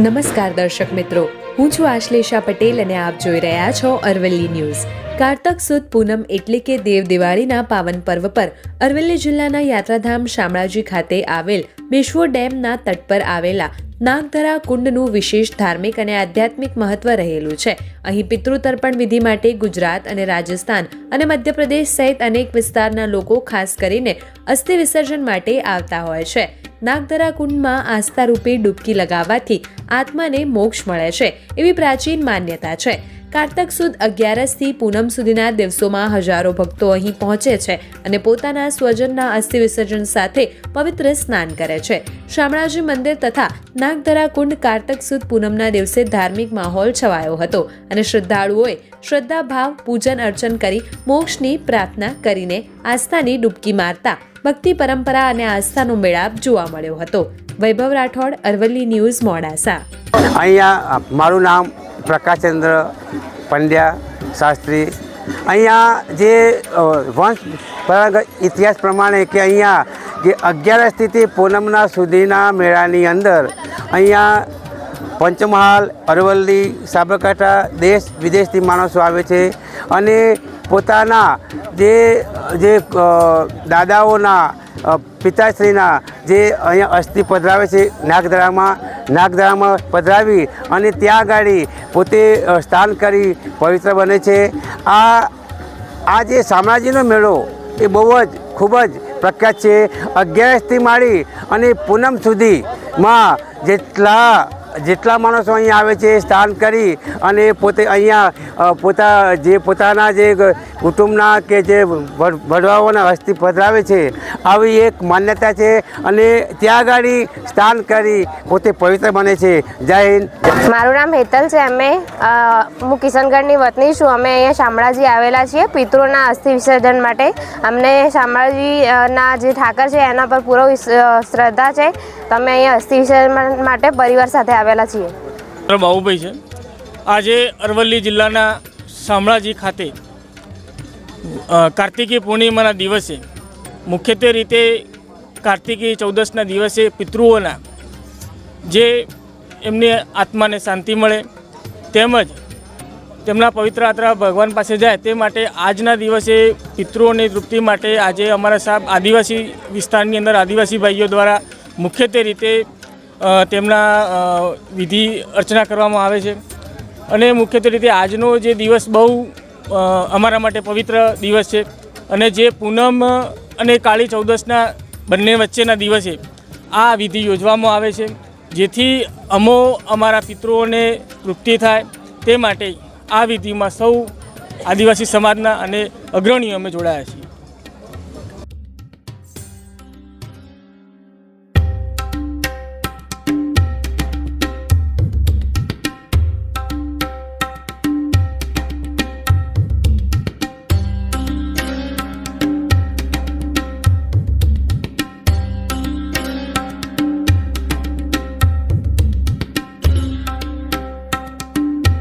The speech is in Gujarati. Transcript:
નમસ્કાર દર્શક મિત્રો. હું છું આશ્લેષા પટેલ અને આપ જોઈ રહ્યા છો અરવલ્લી ન્યૂઝ. કારતક સુદ પૂનમ એટલે કે દેવ દિવાળીના પાવન પર્વ પર અરવલ્લી જિલ્લાના યાત્રાધામ શામળાજી ખાતે આવેલ બેશ્વો ડેમના તટ પર આવેલા નાગધરા કુંડનું વિશેષ ધાર્મિક અને આધ્યાત્મિક મહત્વ રહેલું છે. અહીં પિતૃતર્પણ વિધિ માટે ગુજરાત અને રાજસ્થાન અને મધ્યપ્રદેશ સહિત અનેક વિસ્તારના લોકો ખાસ કરીને અસ્થિ વિસર્જન માટે આવતા હોય છે. નાગધરા કુંડમાં આસ્થા રૂપે ડૂબકી લગાવવાથી આત્માને મોક્ષ મળે છે એવી પ્રાચીન માન્યતા છે. કારતક સુદ અગિયારસથી પૂનમ સુધીના દિવસોમાં હજારો ભક્તો અહીં પહોંચે છે અને પોતાના સ્વજનના અસ્થિ વિસર્જન સાથે પવિત્ર સ્નાન કરે છે. શામળાજી મંદિર તથા નાગધરા કુંડ કારતક સુદ પૂનમના દિવસે ધાર્મિક માહોલ છવાયો હતો અને શ્રદ્ધાળુઓએ શ્રદ્ધાભાવ, પૂજન અર્ચન કરી મોક્ષની પ્રાર્થના કરીને આસ્થાની ડૂબકી મારતા ભક્તિ, પરંપરા અને આસ્થાનો મેળાપ જોવા મળ્યો હતો. વૈભવ રાઠોડ, અરવલ્લી ન્યૂઝ, મોડાસા. અહીંયા મારું નામ પ્રકાશચંદ્ર પંડ્યા, શાસ્ત્રી. અહીંયા જે વંશ પરંપરાગત ઇતિહાસ પ્રમાણે કે અહીંયા જે અગિયારસથી સ્થિતિ પૂનમના સુધીના મેળાની અંદર, અહીંયા પંચમહાલ, અરવલ્લી, સાબરકાંઠા દેશ વિદેશથી માણસો આવે છે. અને પોતાના જે જે દાદાઓના પિતાશ્રીના જે અહીંયા અસ્થિ પધરાવે છે, નાગધરામાં નાગધરામાં પધરાવી અને ત્યાં ગાડી પોતે સ્નાન કરી પવિત્ર બને છે. આ આ જે શામળાજીનો મેળો એ બહુ જ, ખૂબ જ પ્રખ્યાત છે. અગિયારસથી માળી અને પૂનમ સુધીમાં જેટલા જેટલા માણસો અહીંયા આવે છે સ્નાન કરી અને પોતે અહીંયા પોતા, જે પોતાના જે કુટુંબના કે જે ભડવાઓના અસ્થિ પધરાવે છે, આવી એક માન્યતા છે અને ત્યાં આગળ સ્નાન કરી પોતે પવિત્ર બને છે. જય હિન્દ. મારું નામ હેતલ છે. અમે હું કિશનગઢની વતની છું. અમે અહીંયા શામળાજી આવેલા છીએ, પિતૃના અસ્થિ વિસર્જન માટે. અમને શામળાજીના જે ઠાકર છે, એના પર પૂરો શ્રદ્ધા છે. તમે અહીંયા અસ્થિ વિસર્જન માટે પરિવાર સાથે આવેલા છીએ. મારો બાબુભાઈ છે. આજે અરવલ્લી જિલ્લાના શામળાજી ખાતે કાર્તિકી પૂર્ણિમાના દિવસે, મુખ્યત્વે રીતે કાર્તિકી ચૌદસના દિવસે પિતૃઓના, જે એમની આત્માને શાંતિ મળે, તેમજ તેમના પવિત્ર આત્મા ભગવાન પાસે જાય, તે માટે આજના દિવસે પિતૃઓની તૃપ્તિ માટે આજે અમારા સાહેબ આદિવાસી વિસ્તારની અંદર આદિવાસી ભાઈઓ દ્વારા મુખ્યત્વે રીતે તેમના વિધિ અર્ચના કરવામાં આવે છે. અને મુખ્યત્વે રીતે આજનો જે દિવસ બહુ અમારા માટે પવિત્ર દિવસ છે. અને જે પૂનમ અને કાળી ચૌદસના બંને વચ્ચેના દિવસે આ વિધિ યોજવામાં આવે છે. જેથી અમો અમારા પિતૃઓને તૃપ્તિ થાય તે માટે આ વિધિમાં સૌ આદિવાસી સમાજના અને અગ્રણીઓ અમે જોડાયા છીએ.